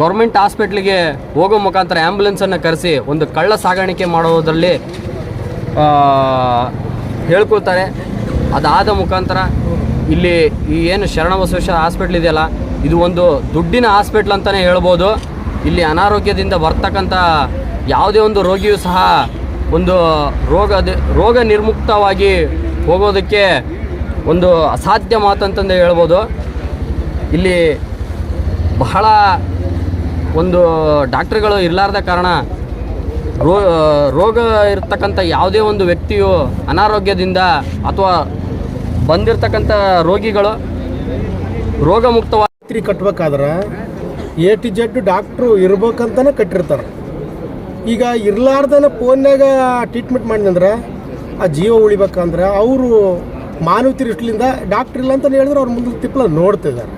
ಗೌರ್ಮೆಂಟ್ ಹಾಸ್ಪಿಟ್ಲಿಗೆ ಹೋಗೋ ಮುಖಾಂತರ ಆ್ಯಂಬುಲೆನ್ಸನ್ನು ಕರೆಸಿ ಒಂದು ಕಳ್ಳ ಸಾಗಾಣಿಕೆ ಮಾಡೋದರಲ್ಲಿ ಹೇಳ್ಕೊಳ್ತಾರೆ. ಅದಾದ ಮುಖಾಂತರ ಇಲ್ಲಿ ಈ ಏನು ಶರಣಬಸವೇಶ್ವರ ಹಾಸ್ಪಿಟ್ಲ್ ಇದೆಯಲ್ಲ, ಇದು ಒಂದು ದುಡ್ಡಿನ ಹಾಸ್ಪಿಟ್ಲ್ ಅಂತಲೇ ಹೇಳ್ಬೋದು. ಇಲ್ಲಿ ಅನಾರೋಗ್ಯದಿಂದ ಬರ್ತಕ್ಕಂಥ ಯಾವುದೇ ಒಂದು ರೋಗಿಯೂ ಸಹ ಒಂದು ರೋಗ ರೋಗ ನಿರ್ಮುಕ್ತವಾಗಿ ಹೋಗೋದಕ್ಕೆ ಒಂದು ಅಸಾಧ್ಯ ಮಾತಂತಂದು ಹೇಳ್ಬೋದು. ಇಲ್ಲಿ ಬಹಳ ಒಂದು ಡಾಕ್ಟ್ರುಗಳು ಇರಲಾರ್ದ ಕಾರಣ ರೋ, ರೋಗ ಇರ್ತಕ್ಕಂಥ ಯಾವುದೇ ಒಂದು ವ್ಯಕ್ತಿಯು ಅನಾರೋಗ್ಯದಿಂದ ಅಥವಾ ಬಂದಿರತಕ್ಕಂಥ ರೋಗಿಗಳು ರೋಗ ಮುಕ್ತವಾಗಿ ಕಟ್ಬೇಕಾದ್ರೆ ಎ ಟಿ ಜೆಡ್ ಡಾಕ್ಟ್ರು ಇರ್ಬೇಕಂತನೇ ಕಟ್ಟಿರ್ತಾರೆ. ಈಗ ಇರ್ಲಾರ್ದನ ಫೋನ್ಯಾಗ ಟ್ರೀಟ್ಮೆಂಟ್ ಮಾಡಿದಂದ್ರೆ ಆ ಜೀವ ಉಳಿಬೇಕಂದ್ರೆ ಅವರು ಮಾನವತಿ ದೃಷ್ಟಿಯಿಂದ ಡಾಕ್ಟ್ರ್ ಇಲ್ಲ ಅಂತಲೇ ಹೇಳಿದ್ರೆ ಅವ್ರ ಮುಂದೆ ತಿಪ್ಪಲ ನೋಡ್ತಿದ್ದಾರೆ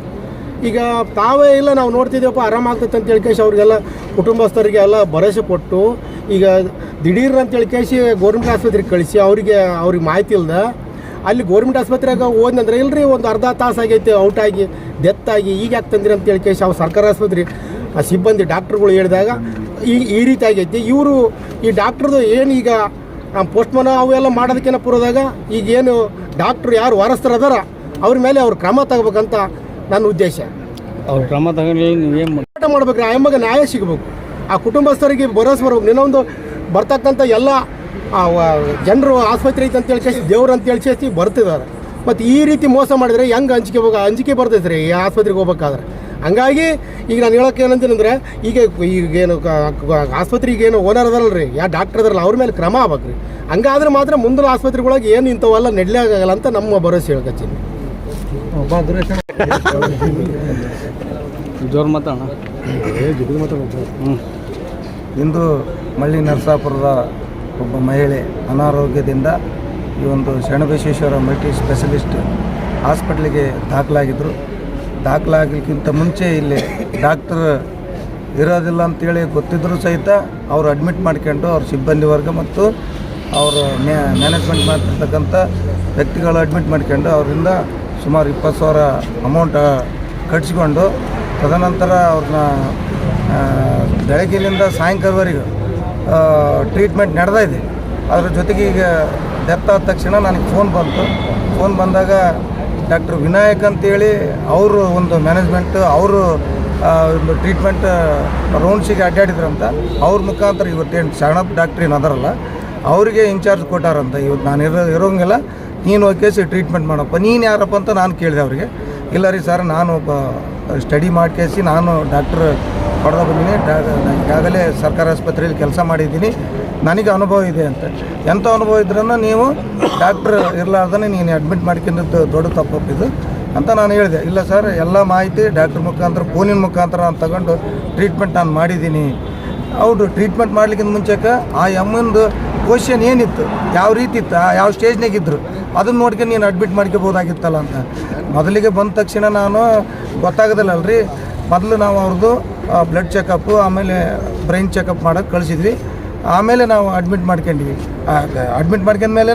ಈಗ ತಾವೇ ಇಲ್ಲ, ನಾವು ನೋಡ್ತಿದ್ದೇವಪ್ಪ ಆರಾಮಾಗ್ತೈತೆ ಅಂತ ಹೇಳ್ಕೇಶಿ ಅವ್ರಿಗೆಲ್ಲ ಕುಟುಂಬಸ್ಥರಿಗೆ ಎಲ್ಲ ಭರವಸೆ ಕೊಟ್ಟು ಈಗ ದಿಢೀರ್ ಅಂತ ಹೇಳ್ಕೇಶಿ ಗೌರ್ಮೆಂಟ್ ಆಸ್ಪತ್ರೆಗೆ ಕಳಿಸಿ, ಅವರಿಗೆ ಅವ್ರಿಗೆ ಮಾಹಿತಿ ಇಲ್ದ ಅಲ್ಲಿ ಗೌರ್ಮೆಂಟ್ ಆಸ್ಪತ್ರೆಗೆ ಹೋದ್ನಂದ್ರೆ ಇಲ್ರಿ ಒಂದು ಅರ್ಧ ತಾಸು ಆಗೈತೆ ಔಟ್ ಆಗಿ ಡೆತ್ ಆಗಿ ಈಗ ಯಾಕೆ ತಂದಿರಿ ಅಂತ ಕೇಳಿ ಅವ್ರು ಸರ್ಕಾರ ಆಸ್ಪತ್ರೆ ಆ ಸಿಬ್ಬಂದಿ ಡಾಕ್ಟ್ರುಗಳು ಹೇಳಿದಾಗ ಈ ಈ ರೀತಿ ಆಗೈತಿ. ಇವರು ಈ ಡಾಕ್ಟ್ರದು ಏನು ಈಗ ಪೋಸ್ಟ್ಮನ್ ಅವೆಲ್ಲ ಮಾಡೋದಕ್ಕಿಂತ ಪೂರ್ವದಾಗ ಈಗ ಏನು ಡಾಕ್ಟ್ರು ಯಾರು ವಾರಸ್ಥರು ಅದಾರ ಅವ್ರ ಮೇಲೆ ಅವ್ರು ಕ್ರಮ ತಗೋಬೇಕಂತ ನನ್ನ ಉದ್ದೇಶ. ಅವ್ರು ಕ್ರಮ ತಗೊಂಡು ಹೋರಾಟ ಮಾಡ್ಬೇಕು ಆ ಎಮ್ಮಗೆ ನ್ಯಾಯ ಸಿಗಬೇಕು. ಆ ಕುಟುಂಬಸ್ಥರಿಗೆ ಭರೋಸೆ ಬರ್ಬೇಕು. ನಿನ್ನೊಂದು ಬರ್ತಕ್ಕಂಥ ಎಲ್ಲ ಜನರು ಆಸ್ಪತ್ರೆ ಐತೆ ಅಂತ ಹೇಳ್ಕೇಸಿ ದೇವ್ರು ಅಂತ ಹೇಳ್ಕೇಸಿ ಬರ್ತಿದ್ದಾರೆ. ಮತ್ತು ಈ ರೀತಿ ಮೋಸ ಮಾಡಿದ್ರೆ ಹೆಂಗೆ ಅಂಜಿಕೆ ಹೋಗ ಅಂಜಿಕೆ ಬರ್ತೈತೆ ರೀ ಈ ಆಸ್ಪತ್ರೆಗೆ ಹೋಗ್ಬೇಕಾದ್ರೆ? ಹಂಗಾಗಿ ಈಗ ನಾನು ಹೇಳೋಕೆ ಏನಂತೀನಿ ಅಂದರೆ ಈಗ ಈಗೇನು ಆಸ್ಪತ್ರೆಗೆ ಏನು ಓನರ್ ಅದಲ್ಲ ರೀ ಯಾ ಡಾಕ್ಟರ್ ಅದಾರಲ್ಲ ಅವ್ರ ಮೇಲೆ ಕ್ರಮ ಆಗ್ಬೇಕು ರೀ ಹಂಗಾದ್ರೆ ಮಾತ್ರ ಮುಂದಿನ ಆಸ್ಪತ್ರೆಗಳಿಗೆ ಏನು ಇಂಥವೆಲ್ಲ ನೆಡ್ಲೇ ಆಗಲ್ಲ ಅಂತ ನಮ್ಮ ಭರವಸೆ ಹೇಳ್ಕೊತೀನಿ. ಜೋರು ಮಾತಾಡೋಣ. ಹ್ಞೂ ಇಂದು ಮಳ್ಳಿ ನರಸಾಪುರದ ಒಬ್ಬ ಮಹಿಳೆ ಅನಾರೋಗ್ಯದಿಂದ ಈ ಒಂದು ಶರಣಬಸವೇಶ್ವರ ಮಲ್ಟಿ ಸ್ಪೆಷಲಿಸ್ಟ್ ಹಾಸ್ಪಿಟ್ಲಿಗೆ ದಾಖಲಾಗಿದ್ದರು ದಾಖಲಾಗಲಿಕ್ಕಿಂತ ಮುಂಚೆ ಇಲ್ಲಿ ಡಾಕ್ಟರ್ ಇರೋದಿಲ್ಲ ಅಂತೇಳಿ ಗೊತ್ತಿದ್ದರೂ ಸಹಿತ ಅವರು ಅಡ್ಮಿಟ್ ಮಾಡ್ಕೊಂಡು ಅವ್ರ ಸಿಬ್ಬಂದಿ ವರ್ಗ ಮತ್ತು ಅವರ ಮ್ಯಾನೇಜ್ಮೆಂಟ್ ಮಾಡ್ತಿರ್ತಕ್ಕಂಥ ವ್ಯಕ್ತಿಗಳು ಅಡ್ಮಿಟ್ ಮಾಡ್ಕೊಂಡು ಅವರಿಂದ ಸುಮಾರು ಇಪ್ಪತ್ತು ಸಾವಿರ ಅಮೌಂಟ್ ಕಟ್ಸ್ಕೊಂಡು ತದನಂತರ ಅವ್ರನ್ನ ಬೆಳಗ್ಗೆಯಿಂದ ಸಾಯಂಕಾಲವರೆಗೂ ಟ್ರೀಟ್ಮೆಂಟ್ ನಡೆದ ಇದೆ. ಅದ್ರ ಜೊತೆಗೆ ಈಗ ಡೆತ್ ಆದ ತಕ್ಷಣ ನನಗೆ ಫೋನ್ ಬಂತು. ಫೋನ್ ಬಂದಾಗ ಡಾಕ್ಟರ್ ವಿನಾಯಕ್ ಅಂತೇಳಿ ಅವರು ಒಂದು ಮ್ಯಾನೇಜ್ಮೆಂಟ್ ಅವರು ಒಂದು ಟ್ರೀಟ್ಮೆಂಟ್ ರೌಂಡ್ಸಿಗೆ ಅಡ್ಡಾಡಿದ್ರಂತ. ಅವ್ರ ಮುಖಾಂತರ ಇವತ್ತೇನು ಶರಣಪ್ಪ ಡಾಕ್ಟ್ರ್ ಏನು ಅದರಲ್ಲ ಅವರಿಗೆ ಇನ್ಚಾರ್ಜ್ ಕೊಟ್ಟಾರಂತ. ಇವತ್ತು ನಾನು ಇರೋ, ಇರೋಂಗಿಲ್ಲ. ನೀನು ಹೋಗಿ ಟ್ರೀಟ್ಮೆಂಟ್ ಮಾಡಪ್ಪ. ನೀನು ಯಾರಪ್ಪ ಅಂತ ನಾನು ಕೇಳಿದೆ ಅವರಿಗೆ. ಇಲ್ಲ ರೀ ಸರ್ ನಾನು ಒಬ್ಬ ಸ್ಟಡಿ ಮಾಡ್ಕೇಸಿ ನಾನು ಡಾಕ್ಟ್ರ್ ಹೊಡೆದ ಬಂದೀನಿ. ಈಗಾಗಲೇ ಸರ್ಕಾರಿ ಆಸ್ಪತ್ರೆಯಲ್ಲಿ ಕೆಲಸ ಮಾಡಿದ್ದೀನಿ. ನನಗೆ ಅನುಭವ ಇದೆ ಅಂತ. ಎಂಥ ಅನುಭವ ಇದ್ರೂ ನೀವು ಡಾಕ್ಟ್ರ್ ಇರಲಾರ್ದೇ ನೀನು ಅಡ್ಮಿಟ್ ಮಾಡ್ಕೊಂಡಿದ್ದು ದೊಡ್ಡ ತಪ್ಪಿದ್ದು ಅಂತ ನಾನು ಹೇಳಿದೆ. ಇಲ್ಲ ಸರ್, ಎಲ್ಲ ಮಾಹಿತಿ ಡಾಕ್ಟ್ರ್ ಮುಖಾಂತರ ಫೋನಿನ ಮುಖಾಂತರ ಅಂತ ತಗೊಂಡು ಟ್ರೀಟ್ಮೆಂಟ್ ನಾನು ಮಾಡಿದ್ದೀನಿ. ಹೌದು ಟ್ರೀಟ್ಮೆಂಟ್ ಮಾಡ್ಲಿಕ್ಕಿಂತ ಮುಂಚೆಕ ಆ ಎಮ್ಮಂದು ಕ್ವಶನ್ ಏನಿತ್ತು? ಯಾವ ರೀತಿ ಇತ್ತು? ಯಾವ ಸ್ಟೇಜ್ನಾಗಿದ್ದರು ಅದನ್ನ ನೋಡ್ಕೊಂಡು ನೀನು ಅಡ್ಮಿಟ್ ಮಾಡ್ಕೋಬೋದಾಗಿತ್ತಲ್ಲ ಅಂತ. ಮೊದಲಿಗೆ ಬಂದ ತಕ್ಷಣ ನಾನು ಗೊತ್ತಾಗೋದಿಲ್ಲ ರೀ ಮೊದಲು ನಾವು ಅವ್ರದ್ದು ಬ್ಲಡ್ ಚೆಕಪ್ಪು ಆಮೇಲೆ ಬ್ರೈನ್ ಚೆಕಪ್ ಮಾಡೋಕ್ಕೆ ಕಳಿಸಿದ್ವಿ. ಆಮೇಲೆ ನಾವು ಅಡ್ಮಿಟ್ ಮಾಡ್ಕೊಂಡ್ವಿ ಅಡ್ಮಿಟ್ ಮಾಡ್ಕೊಂಡ್ಮೇಲೆ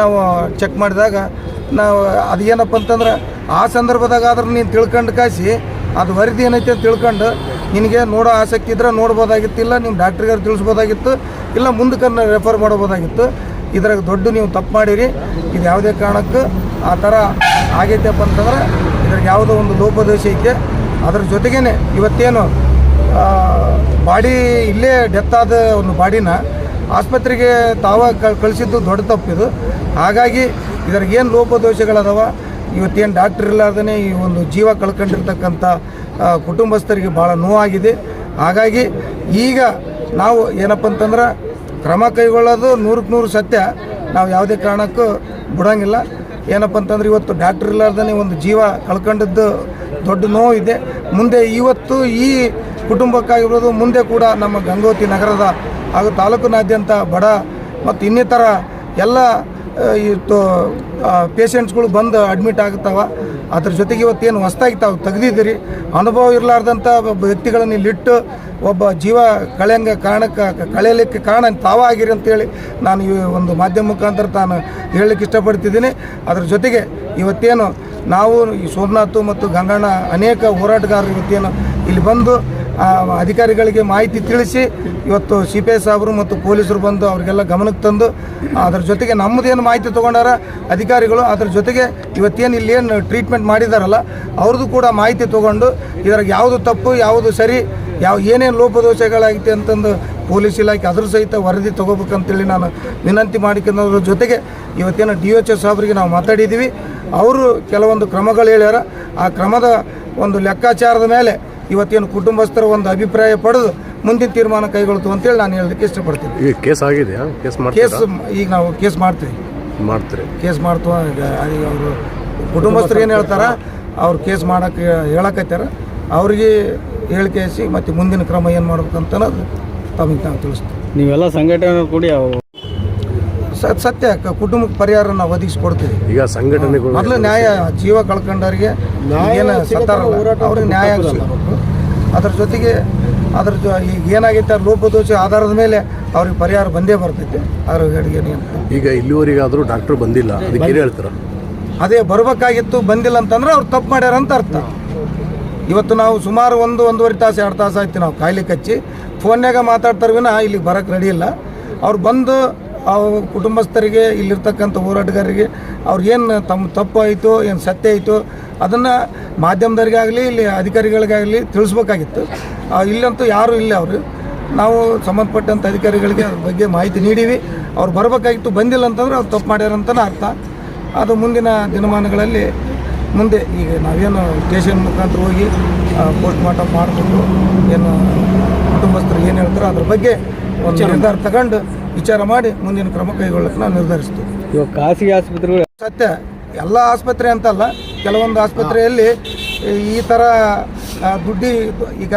ನಾವು ಚೆಕ್ ಮಾಡಿದಾಗ ನಾವು ಅದು ಏನಪ್ಪ ಅಂತಂದ್ರೆ, ಆ ಸಂದರ್ಭದಾಗ ಆದ್ರೆ ನೀನು ತಿಳ್ಕೊಂಡು ಕಾಯಿಸಿ ಅದು ವರದಿ ಏನೈತೆ ಅಂತ ತಿಳ್ಕೊಂಡು ನಿನಗೆ ನೋಡೋ ಆಸಕ್ತಿ ಇದ್ರೆ ನೋಡ್ಬೋದಾಗಿತ್ತು ಇಲ್ಲ ನಿಮ್ಮ ಡಾಕ್ಟ್ರಿಗೆ ತಿಳಿಸ್ಬೋದಾಗಿತ್ತು, ಇಲ್ಲ ಮುಂದಕ್ಕೆ ರೆಫರ್ ಮಾಡ್ಬೋದಾಗಿತ್ತು. ಇದ್ರಾಗ ದೊಡ್ಡ ನೀವು ತಪ್ಪು ಮಾಡಿರಿ. ಇದು ಯಾವುದೇ ಕಾರಣಕ್ಕೂ ಆ ಥರ ಆಗೈತೆ ಅಂತಂದ್ರೆ ಯಾವುದೋ ಒಂದು ಲೋಪದೋಷ ಐತೆ ಅದ್ರ ಜೊತೆಗೇನೆ ಇವತ್ತೇನು ಬಾಡಿ ಇಲ್ಲೇ ಡೆತ್ ಆದ ಒಂದು ಬಾಡಿನ ಆಸ್ಪತ್ರೆಗೆ ತಾವ ಕಳಿಸಿದ್ದು ದೊಡ್ಡ ತಪ್ಪಿದು ಹಾಗಾಗಿ ಇದ್ರಗೇನು ಲೋಪದೋಷಗಳದಾವ, ಇವತ್ತೇನು ಡಾಕ್ಟ್ರ್ ಇರ್ಲಾರ್ದೇ ಈ ಒಂದು ಜೀವ ಕಳ್ಕೊಂಡಿರ್ತಕ್ಕಂಥ ಕುಟುಂಬಸ್ಥರಿಗೆ ಭಾಳ ನೋವಾಗಿದೆ. ಹಾಗಾಗಿ ಈಗ ನಾವು ಏನಪ್ಪ ಅಂತಂದ್ರೆ ಕ್ರಮ ಕೈಗೊಳ್ಳೋದು ನೂರಕ್ಕೆ ನೂರು ಸತ್ಯ. ನಾವು ಯಾವುದೇ ಕಾರಣಕ್ಕೂ ಬಿಡೋಂಗಿಲ್ಲ. ಏನಪ್ಪ ಅಂತಂದ್ರೆ ಇವತ್ತು ಡಾಕ್ಟರ್ ಇಲ್ಲಾರ್ದೇ ಒಂದು ಜೀವ ಕಳ್ಕೊಂಡಿದ್ದು ದೊಡ್ಡ ನೋವು ಇದೆ. ಮುಂದೆ ಇವತ್ತು ಈ ಕುಟುಂಬಕ್ಕಾಗಿರ್ಬೋದು, ಮುಂದೆ ಕೂಡ ನಮ್ಮ ಗಂಗೋತಿ ನಗರದ ಹಾಗೂ ತಾಲೂಕಿನಾದ್ಯಂತ ಬಡ ಮತ್ತು ಇನ್ನಿತರ ಎಲ್ಲ ಇತ್ತು ಪೇಷಂಟ್ಸ್ಗಳು ಬಂದು ಅಡ್ಮಿಟ್ ಆಗ್ತಾವ. ಅದ್ರ ಜೊತೆಗೆ ಇವತ್ತೇನು ಹೊಸ್ತಾಗಿ ತಾವು ತೆಗೆದಿದ್ದೀರಿ? ಅನುಭವ ಇರಲಾರ್ದಂಥ ಒಬ್ಬ ವ್ಯಕ್ತಿಗಳನ್ನು ಇಲ್ಲಿಟ್ಟು ಒಬ್ಬ ಜೀವ ಕಳೆಯಂಗೆ ಕಾರಣಕ್ಕೆ ಕಳೆಯಲಿಕ್ಕೆ ಕಾರಣ ತಾವಾಗಿರಿ ಅಂತೇಳಿ ನಾನು ಈ ಒಂದು ಮಾಧ್ಯಮ ಮುಖಾಂತರ ತಾನು ಹೇಳಲಿಕ್ಕೆ ಇಷ್ಟಪಡ್ತಿದ್ದೀನಿ. ಅದ್ರ ಜೊತೆಗೆ ಇವತ್ತೇನು ನಾವು ಈ ಸೋಮನಾಥ್ ಮತ್ತು ಗಂಗಣ್ಣ ಅನೇಕ ಹೋರಾಟಗಾರರು ಇವತ್ತೇನು ಇಲ್ಲಿ ಬಂದು ಅಧಿಕಾರಿಗಳಿಗೆ ಮಾಹಿತಿ ತಿಳಿಸಿ ಇವತ್ತು ಸಿ ಪಿ ಐ ಸಾಹೇಬರು ಮತ್ತು ಪೊಲೀಸರು ಬಂದು ಅವರಿಗೆಲ್ಲ ಗಮನಕ್ಕೆ ತಂದು ಅದರ ಜೊತೆಗೆ ನಮ್ಮದೇನು ಮಾಹಿತಿ ತೊಗೊಂಡಾರ ಅಧಿಕಾರಿಗಳು ಅದರ ಜೊತೆಗೆ ಇವತ್ತೇನು ಇಲ್ಲಿ ಏನು ಟ್ರೀಟ್ಮೆಂಟ್ ಮಾಡಿದಾರಲ್ಲ, ಅವ್ರದ್ದು ಕೂಡ ಮಾಹಿತಿ ತೊಗೊಂಡು ಇದ್ರಾಗ ಯಾವುದು ತಪ್ಪು, ಯಾವುದು ಸರಿ, ಯಾವ ಏನೇನು ಲೋಪದೋಷಗಳಾಗಿದೆ ಅಂತಂದು ಪೊಲೀಸ್ ಇಲಾಖೆ ಅದ್ರ ಸಹಿತ ವರದಿ ತೊಗೋಬೇಕಂತೇಳಿ ನಾನು ವಿನಂತಿ ಮಾಡಿಕೊಳ್ಳೋದ್ರ ಜೊತೆಗೆ ಇವತ್ತೇನು ಡಿ ಎಚ್ ಎಸ್ ಅವರಿಗೆ ನಾವು ಮಾತಾಡಿದ್ದೀವಿ ಅವರು ಕೆಲವೊಂದು ಕ್ರಮಗಳು ಹೇಳ್ಯಾರ. ಆ ಕ್ರಮದ ಒಂದು ಲೆಕ್ಕಾಚಾರದ ಮೇಲೆ ಇವತ್ತೇನು ಕುಟುಂಬಸ್ಥರ ಒಂದು ಅಭಿಪ್ರಾಯ ಪಡೆದು ಮುಂದಿನ ತೀರ್ಮಾನ ಕೈಗೊಳ್ತು ಅಂತೇಳಿ ನಾನು ಹೇಳಲಿಕ್ಕೆ ಇಷ್ಟಪಡ್ತೀನಿ. ಈಗ ಕೇಸ್ ಆಗಿದೆ ಕೇಸ್ ಕೇಸ್ ಈಗ ನಾವು ಕೇಸ್ ಮಾಡ್ತೀವಿ. ಮಾಡ್ತೀರಿ. ಕೇಸ್ ಮಾಡ್ತು ಅವರು ಕುಟುಂಬಸ್ಥರು ಏನು ಹೇಳ್ತಾರ? ಅವ್ರು ಕೇಸ್ ಮಾಡಕ್ಕೆ ಹೇಳಕತ್ತಾರ ಅವ್ರಿಗೆ ಹೇಳಿಕೆ ಕೇಸಿ ಮತ್ತು ಮುಂದಿನ ಕ್ರಮ ಏನು ಮಾಡ್ಬೇಕಂತ ಅನ್ನೋದು ತಮಗೆ ನಾವು ತಿಳಿಸ್ತೀವಿ ನೀವೆಲ್ಲ ಸಂಘಟನೆ ಕೂಡಿ ಸತ್ಯ ಕುಟುಂಬಕ್ಕೆ ಪರಿಹಾರ ನಾವು ಒದಗಿಸ್ಕೊಡ್ತೀವಿ. ಈಗ ಸಂಘಟನೆಗಳು ಮೊದಲು ನ್ಯಾಯ ಜೀವ ಕಳ್ಕೊಂಡವ್ರಿಗೆ ಏನು ಸತ್ತಾರಲ್ಲ ಅವ್ರಿಗೆ ನ್ಯಾಯ ಸಿಗಬೇಕು. ಅದ್ರ ಜೊತೆಗೆ ಅದ್ರ ಜೊ ಈಗ ಏನಾಗೈತೆ ಆ ಲೋಪದೋಷ ಆಧಾರದ ಮೇಲೆ ಅವ್ರಿಗೆ ಪರಿಹಾರ ಬಂದೇ ಬರ್ತೈತೆ ಅದ್ರ ಏನು ಈಗ ಇಲ್ಲಿವರೆಗಾದರೂ ಡಾಕ್ಟರ್ ಬಂದಿಲ್ಲ. ಅದಕ್ಕೆ ಏನು ಹೇಳ್ತಾರೆ. ಅದೇ ಬರಬೇಕಾಗಿತ್ತು ಬಂದಿಲ್ಲ ಅಂತಂದ್ರೆ ಅವ್ರು ತಪ್ಪು ಮಾಡ್ಯಾರ ಅಂತ ಅರ್ಥ. ಇವತ್ತು ನಾವು ಸುಮಾರು ಒಂದು ಒಂದೂವರೆ ತಾಸು ಎರಡು ತಾಸು ಆಯ್ತು ನಾವು ಕಾಯಿಲೆ ಕಚ್ಚಿ ಫೋನ್ಯಾಗ ಮಾತಾಡ್ತಾರೆ ವಿನ ಇಲ್ಲಿಗೆ ಬರೋಕ್ಕೆ ರೆಡಿ ಇಲ್ಲ. ಅವ್ರು ಬಂದು ಅವು ಕುಟುಂಬಸ್ಥರಿಗೆ ಇಲ್ಲಿರ್ತಕ್ಕಂಥ ಹೋರಾಟಗಾರರಿಗೆ ಅವ್ರು ಏನು ತಮ್ಮ ತಪ್ಪು ಆಯಿತು ಏನು ಸತ್ಯ ಆಯಿತು ಅದನ್ನು ಮಾಧ್ಯಮದವ್ರಿಗಾಗಲಿ ಇಲ್ಲಿ ಅಧಿಕಾರಿಗಳಿಗಾಗಲಿ ತಿಳಿಸ್ಬೇಕಾಗಿತ್ತು. ಆ, ಇಲ್ಲಂತೂ ಯಾರೂ ಇಲ್ಲ ಅವರು. ನಾವು ಸಂಬಂಧಪಟ್ಟಂಥ ಅಧಿಕಾರಿಗಳಿಗೆ ಅದ್ರ ಬಗ್ಗೆ ಮಾಹಿತಿ ನೀಡೀವಿ. ಅವ್ರು ಬರಬೇಕಾಗಿತ್ತು ಬಂದಿಲ್ಲ ಅಂತಂದ್ರೆ ಅವ್ರು ತಪ್ಪು ಮಾಡ್ಯಾರ ಅಂತಲೇ ಅರ್ಥ. ಅದು ಮುಂದಿನ ದಿನಮಾನಗಳಲ್ಲಿ ಮುಂದೆ ಈಗ ನಾವೇನು ಸ್ಟೇಷನ್ ಮುಖಾಂತರ ಹೋಗಿ ಪೋಸ್ಟ್ ಮಾರ್ಟಮ್ ಮಾಡಿಕೊಂಡು ಏನು ಕುಟುಂಬಸ್ಥರು ಏನು ಹೇಳ್ತಾರೋ ಅದ್ರ ಬಗ್ಗೆ ಒಂದು ನಿರ್ಧಾರ ತಗೊಂಡು ವಿಚಾರ ಮಾಡಿ ಮುಂದಿನ ಕ್ರಮ ಕೈಗೊಳ್ಳಕ್ಕೆ ನಾವು ನಿರ್ಧರಿಸ್ತೀವಿ. ಇವಾಗ ಖಾಸಗಿ ಆಸ್ಪತ್ರೆಗಳು ಸತ್ಯ ಎಲ್ಲ ಆಸ್ಪತ್ರೆ ಅಂತಲ್ಲ ಕೆಲವೊಂದು ಆಸ್ಪತ್ರೆಯಲ್ಲಿ ಈ ಥರ ದುಡ್ಡಿ ಈಗ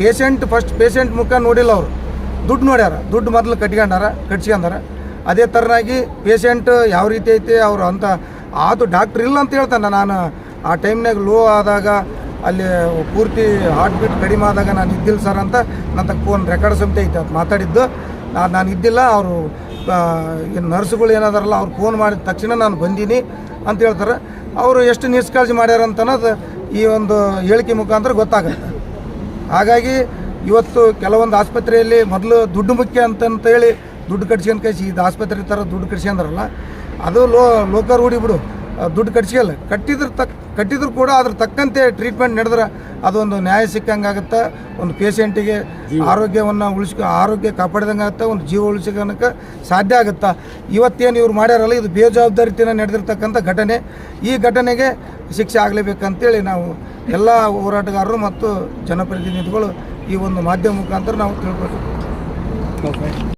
ಪೇಷಂಟ್ ಫಸ್ಟ್ ಪೇಷಂಟ್ ಮುಖ ನೋಡಿಲ್ಲ ಅವರು. ದುಡ್ಡು ನೋಡ್ಯಾರ ದುಡ್ಡು ಮೊದಲು ಕಟ್ಕೊಂಡಾರ ಕಟ್ಸ್ಕೊಂಡಾರ. ಅದೇ ಥರನಾಗಿ ಪೇಷಂಟ್ ಯಾವ ರೀತಿ ಐತಿ ಅವರು ಅಂತ ಆದು ಡಾಕ್ಟ್ರ್ ಇಲ್ಲ ಅಂತ ಹೇಳ್ತಾನೆ ನಾನು. ಆ ಟೈಮ್ನಾಗ ಲೋ ಆದಾಗ ಅಲ್ಲಿ ಪೂರ್ತಿ ಹಾರ್ಟ್ ಬೀಟ್ ಕಡಿಮೆ ಆದಾಗ ನಾನು ಇದ್ದಿಲ್ಲ ಸರ್ ಅಂತ ನನ್ನ ಫೋನ್ ರೆಕಾರ್ಡ್ ಸಮೇತ ಐತೆ ಅದು ಮಾತಾಡಿದ್ದು. ನಾನು ನಾನು ಇದ್ದಿಲ್ಲ, ಅವರು ಏನು ನರ್ಸ್ಗಳು ಏನಾದಾರಲ್ಲ, ಅವ್ರು ಫೋನ್ ಮಾಡಿದ ತಕ್ಷಣ ನಾನು ಬಂದೀನಿ ಅಂತ ಹೇಳ್ತಾರೆ. ಅವರು ಎಷ್ಟು ನಿಷ್ಕಾಳಜಿ ಮಾಡ್ಯಾರ ಅಂತ ಅನ್ನೋದು ಈ ಒಂದು ಹೇಳಿಕೆ ಮುಖಾಂತರ ಗೊತ್ತಾಗುತ್ತೆ. ಹಾಗಾಗಿ ಇವತ್ತು ಕೆಲವೊಂದು ಆಸ್ಪತ್ರೆಯಲ್ಲಿ ಮೊದಲು ದುಡ್ಡು ಮುಖ್ಯ ಅಂತಂತ ಹೇಳಿ ದುಡ್ಡು ಕಟ್ಸ್ಕೊಂಡು ಕಳಿಸಿ, ಇದು ಆಸ್ಪತ್ರೆ ಥರ ದುಡ್ಡು ಕಟ್ಸ್ಕೊಂಡ್ರಲ್ಲ, ಅದು ಲೋ ಲೋಕರ್ ರೂಢಿ ಬಿಡು. ದುಡ್ಡು ಕಟ್ಸ್ಕಲ್ಲ ಕಟ್ಟಿದ್ರು ತಕ್ ಕಟ್ಟಿದ್ರು ಕೂಡ ಅದ್ರ ತಕ್ಕಂತೆ ಟ್ರೀಟ್ಮೆಂಟ್ ನಡೆದ್ರೆ ಅದೊಂದು ನ್ಯಾಯ ಸಿಕ್ಕಂಗಾಗುತ್ತೆ. ಒಂದು ಪೇಷಂಟಿಗೆ ಆರೋಗ್ಯವನ್ನು ಉಳಿಸ್ಕೊ ಆರೋಗ್ಯ ಕಾಪಾಡ್ದಂಗೆ ಆಗುತ್ತೆ ಒಂದು ಜೀವ ಉಳಿಸ್ಕೊಳಕ್ಕೆ ಸಾಧ್ಯ ಆಗುತ್ತಾ. ಇವತ್ತೇನು ಇವ್ರು ಮಾಡ್ಯಾರಲ್ಲ ಇದು ಬೇಜವಾಬ್ದಾರಿತಿನ ನಡೆದಿರ್ತಕ್ಕಂಥ ಘಟನೆ. ಈ ಘಟನೆಗೆ ಶಿಕ್ಷೆ ಆಗಲೇಬೇಕಂತೇಳಿ ನಾವು ಎಲ್ಲ ಹೋರಾಟಗಾರರು ಮತ್ತು ಜನಪ್ರತಿನಿಧಿಗಳು ಈ ಒಂದು ಮಾಧ್ಯಮ ಮುಖಾಂತರ ನಾವು ತಿಳ್ಕೊಳ್ತೀವಿ.